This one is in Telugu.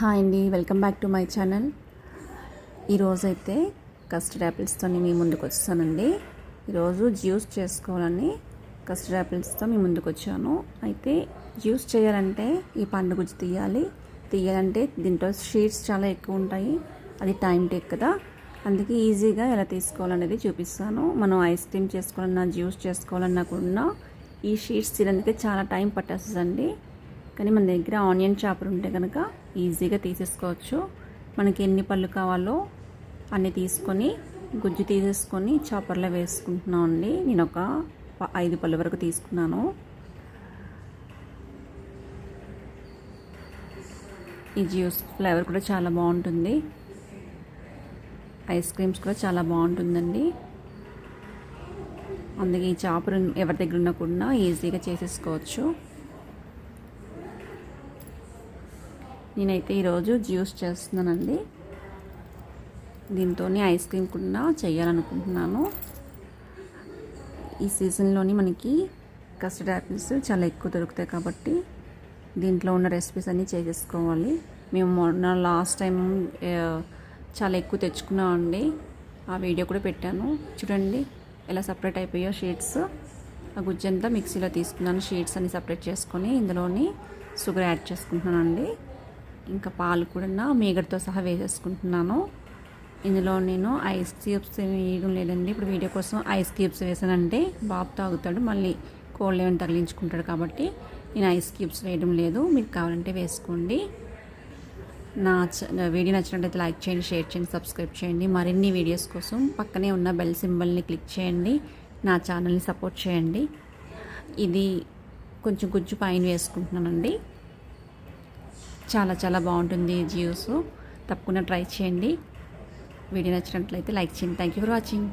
హాయ్ అండి welcome back to my channel. ఈరోజైతే కస్టర్డ్ యాపిల్స్తో మీ ముందుకు వచ్చానండి ఈరోజు జ్యూస్ చేసుకోవాలని కస్టర్డ్ యాపిల్స్తో మీ ముందుకు వచ్చాను అయితే జ్యూస్ చేయాలంటే ఈ పండు గుజ్జు తీయాలి. తీయాలంటే దీంట్లో షీట్స్ చాలా ఎక్కువ ఉంటాయి. అది టైం టేక్ కదా. అందుకే ఈజీగా ఎలా తీసుకోవాలనేది చూపిస్తాను. మనం ఐస్ క్రీమ్ చేసుకోవాలన్నా జ్యూస్ చేసుకోవాలన్నా కూడా ఈ షీట్స్ తీయడానికి చాలా టైం పట్టేస్తుందండి. కానీ మన దగ్గర ఆనియన్ చాపర్ ఉంటే కనుక ఈజీగా తీసేసుకోవచ్చు. మనకి ఎన్ని పళ్ళు కావాలో అన్ని తీసుకొని గుజ్జు తీసేసుకొని చాపర్లో వేసుకుంటున్నాం అండి. నేను ఒక ఐదు పళ్ళు వరకు తీసుకున్నాను. ఈ జ్యూస్ ఫ్లేవర్ కూడా చాలా బాగుంటుంది. ఐస్ క్రీమ్స్ కూడా చాలా బాగుంటుందండి. అందుకే ఈ చాపర్ ఎవరి దగ్గర ఉన్నా కూడా ఈజీగా చేసేసుకోవచ్చు. నేనైతే ఈరోజు జ్యూస్ చేస్తున్నానండి. దీంతో ఐస్ క్రీమ్ కూడా చేయాలనుకుంటున్నాను. ఈ సీజన్లోని మనకి కస్టర్డ్ యాపిల్స్ చాలా ఎక్కువ దొరుకుతాయి కాబట్టి దీంట్లో ఉన్న రెసిపీస్ అన్నీ చేసేసుకోవాలి. మేము మొన్న లాస్ట్ టైం చాలా ఎక్కువ తెచ్చుకున్నామండి. ఆ వీడియో కూడా పెట్టాను. చూడండి ఎలా సపరేట్ అయిపోయో షీట్స్. ఆ గుజ్జంతా మిక్సీలో తీసుకున్నాను. షీట్స్ అన్ని సపరేట్ చేసుకొని ఇందులోని షుగర్ యాడ్ చేసుకుంటున్నానండి. ఇంకా పాలు కూడా మీగడతో సహా వేసేసుకుంటున్నాను. ఇందులో నేను ఐస్ క్యూబ్స్ వేయడం లేదండి. ఇప్పుడు వీడియో కోసం ఐస్ క్యూబ్స్ వేసానంటే బాబు తాగుతాడు మళ్ళీ కోల్డ్ ఏమైనా తగిలించుకుంటాడు కాబట్టి నేను ఐస్ క్యూబ్స్ వేయడం లేదు. మీకు కావాలంటే వేసుకోండి. నా నా వీడియో నచ్చినట్లయితే లైక్ చేయండి షేర్ చేయండి సబ్స్క్రైబ్ చేయండి. మరిన్ని వీడియోస్ కోసం పక్కనే ఉన్న బెల్ సింబల్ని క్లిక్ చేయండి. నా ఛానల్ని సపోర్ట్ చేయండి. ఇది కొంచెం గుజ్జు పైన వేసుకుంటున్నానండి. చాలా చాలా బాగుంటుంది ఈ జ్యూస్. తప్పకుండా ట్రై చేయండి. వీడియో నచ్చినట్లయితే లైక్ చేయండి. Thank you for watching